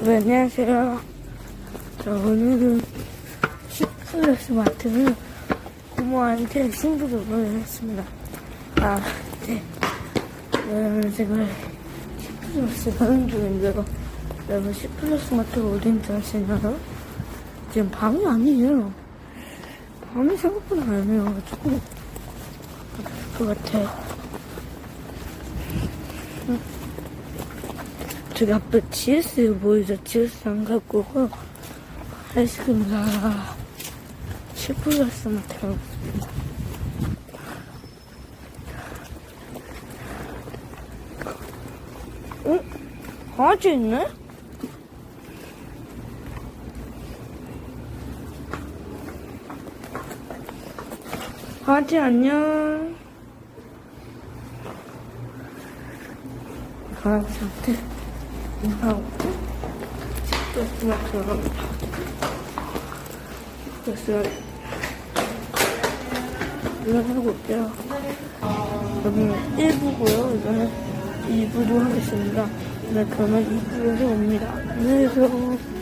네, 안녕하세요. 자, 오늘은 시플러스 마트를 고모한테 신부름을 했습니다. 아, 네. 여러분, 제가 시플러스 가는 중인데요. 여러분, 시플러스 마트가 어딘지 아시나요? 지금 밤이 아니에요. 밤이 생각보다 아니어가지고, 것 같아요. 저기 앞에 GS 보이죠? GS 안 갖고 고 아이스크림 사라 10플러스만 태웠습니다. 어? 강아지 있네? 강아지 안녕. 강아지한테 인사하고 식도스만 들어갑니다. 식도스 일어나고 올게요. 여기는 1부고요. 이거는 2부로 하겠습니다. 네, 그러면 2부에서 옵니다. 안녕히 계세요.